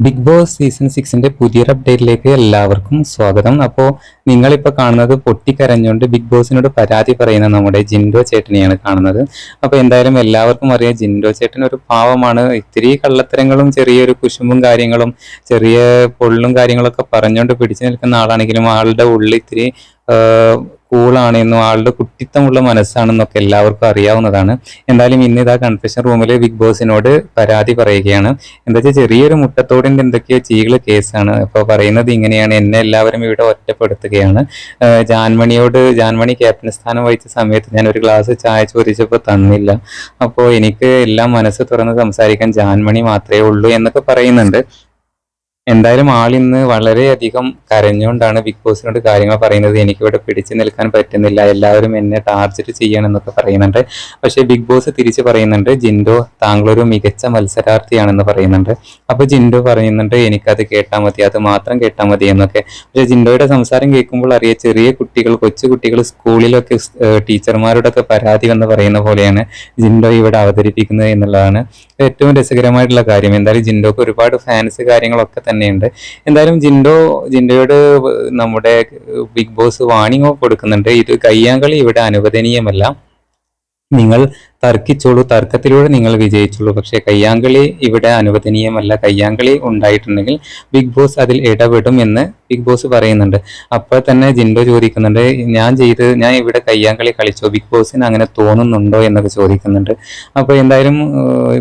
Big boss season സിക്സിന്റെ പുതിയൊരു അപ്ഡേറ്റിലേക്ക് എല്ലാവർക്കും സ്വാഗതം. അപ്പോൾ നിങ്ങളിപ്പോൾ കാണുന്നത് പൊട്ടിക്കരഞ്ഞുകൊണ്ട് ബിഗ് ബോസിനോട് പരാതി പറയുന്ന നമ്മുടെ ജിൻഡോ ചേട്ടനെയാണ് കാണുന്നത്. അപ്പോൾ എന്തായാലും എല്ലാവർക്കും അറിയാം ജിൻഡോ ചേട്ടൻ ഒരു പാവമാണ്. ഇത്തിരി കള്ളത്തരങ്ങളും ചെറിയൊരു കുശുമ്പും കാര്യങ്ങളും ചെറിയ പൊള്ളും കാര്യങ്ങളൊക്കെ പറഞ്ഞുകൊണ്ട് പിടിച്ചു നിൽക്കുന്ന ആളാണെങ്കിലും ആളുടെ ഉള്ളിൽ ഇത്തിരി കൂളാണെന്നും ആളുടെ കുട്ടിത്തമുള്ള മനസ്സാണെന്നൊക്കെ എല്ലാവർക്കും അറിയാവുന്നതാണ്. എന്തായാലും ഇന്ന് ഇതാ കൺഫെഷൻ റൂമിൽ ബിഗ് ബോസിനോട് പരാതി പറയുകയാണ്. എന്താ വെച്ചാൽ ചെറിയൊരു മുട്ടത്തോടിന്റെ എന്തൊക്കെയോ ചീകൾ കേസാണ്. അപ്പോൾ പറയുന്നത് ഇങ്ങനെയാണ്. എന്നെ എല്ലാവരും ഇവിടെ ഒറ്റപ്പെടുത്തുകയാണ്. ജാൻമണിയോട് ജാൻമണി ക്യാപ്റ്റൻ സ്ഥാനം വഹിച്ച സമയത്ത് ഞാൻ ഒരു ഗ്ലാസ് ചായ ചോദിച്ചപ്പോൾ തന്നില്ല. അപ്പോൾ എനിക്ക് എല്ലാം മനസ്സ് തുറന്ന് സംസാരിക്കാൻ ജാൻമണി മാത്രമേ ഉള്ളൂ എന്നൊക്കെ പറയുന്നുണ്ട്. എന്തായാലും ആളിന്ന് വളരെയധികം കരഞ്ഞുകൊണ്ടാണ് ബിഗ് ബോസിനോട് കാര്യങ്ങൾ പറയുന്നത്. എനിക്കിവിടെ പിടിച്ചു നിൽക്കാൻ പറ്റുന്നില്ല. എല്ലാവരും എന്നെ ടാർജറ്റ് ചെയ്യണമെന്നൊക്കെ പറയുന്നുണ്ട്. പക്ഷേ ബിഗ് ബോസ് തിരിച്ച് പറയുന്നുണ്ട് ജിൻഡോ താങ്കളൊരു മികച്ച മത്സരാർത്ഥിയാണെന്ന് പറയുന്നുണ്ട്. അപ്പോൾ ജിൻഡോ പറയുന്നുണ്ട് എനിക്കത് കേട്ടാൽ മതി അത് മാത്രം കേട്ടാൽ മതി എന്നൊക്കെ. പക്ഷെ ജിൻഡോയുടെ സംസാരം കേൾക്കുമ്പോൾ അറിയ ചെറിയ കുട്ടികൾ കൊച്ചു കുട്ടികൾ സ്കൂളിലൊക്കെ ടീച്ചർമാരോടൊക്കെ പരാതി എന്ന് പറയുന്ന പോലെയാണ് ജിൻഡോ ഇവിടെ അവതരിപ്പിക്കുന്നത് എന്നുള്ളതാണ് ഏറ്റവും രസകരമായിട്ടുള്ള കാര്യം. എന്തായാലും ജിൻഡോക്ക് ഒരുപാട് ഫാൻസ് കാര്യങ്ങളൊക്കെ തന്നെയുണ്ട്. എന്തായാലും ജിൻഡോ ജിൻഡോയോട് നമ്മുടെ ബിഗ് ബോസ് വാണിംഗ് കൊടുക്കുന്നുണ്ട്. ഇത് കയ്യാങ്കളി ഇവിടെ അനുവദനീയമല്ല. നിങ്ങൾ തർക്കിച്ചോളൂ തർക്കത്തിലൂടെ നിങ്ങൾ വിജയിച്ചുള്ളൂ. പക്ഷേ കയ്യാങ്കളി ഇവിടെ അനുവദനീയമല്ല. കയ്യാങ്കളി ഉണ്ടായിട്ടുണ്ടെങ്കിൽ ബിഗ് ബോസ് അതിൽ ഇടപെടും എന്ന് ബിഗ് ബോസ് പറയുന്നുണ്ട്. അപ്പോൾ തന്നെ ജിൻഡോ ചോദിക്കുന്നുണ്ട് ഞാൻ ചെയ്ത് ഞാൻ ഇവിടെ കയ്യാങ്കളി കളിച്ചോ? ബിഗ് ബോസിന് അങ്ങനെ തോന്നുന്നുണ്ടോ? എന്നൊക്കെ ചോദിക്കുന്നുണ്ട്. അപ്പോൾ എന്തായാലും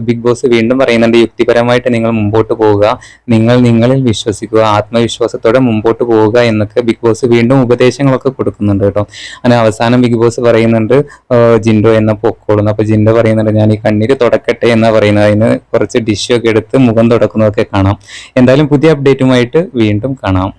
ബിഗ് ബോസ് വീണ്ടും പറയുന്നുണ്ട് യുക്തിപരമായിട്ട് നിങ്ങൾ മുമ്പോട്ട് പോവുക. നിങ്ങൾ നിങ്ങളിൽ വിശ്വസിക്കുക. ആത്മവിശ്വാസത്തോടെ മുമ്പോട്ട് പോവുക എന്നൊക്കെ ബിഗ് ബോസ് വീണ്ടും ഉപദേശങ്ങളൊക്കെ കൊടുക്കുന്നുണ്ട് കേട്ടോ. അങ്ങനെ അവസാനം ബിഗ് ബോസ് പറയുന്നുണ്ട് ജിൻഡോ എന്ന പൊക്കോളുന്നു. അപ്പൊ ജിൻഡോ പറയുന്നുണ്ട് ഞാൻ ഈ കണ്ണീര് തുടക്കട്ടെ എന്നാ പറയുന്നത്. അതിന് കുറച്ച് ഡിഷ് ഒക്കെ എടുത്ത് മുഖം തുടക്കുന്നതൊക്കെ കാണാം. എന്തായാലും പുതിയ അപ്ഡേറ്റുമായിട്ട് വീണ്ടും കാണാം.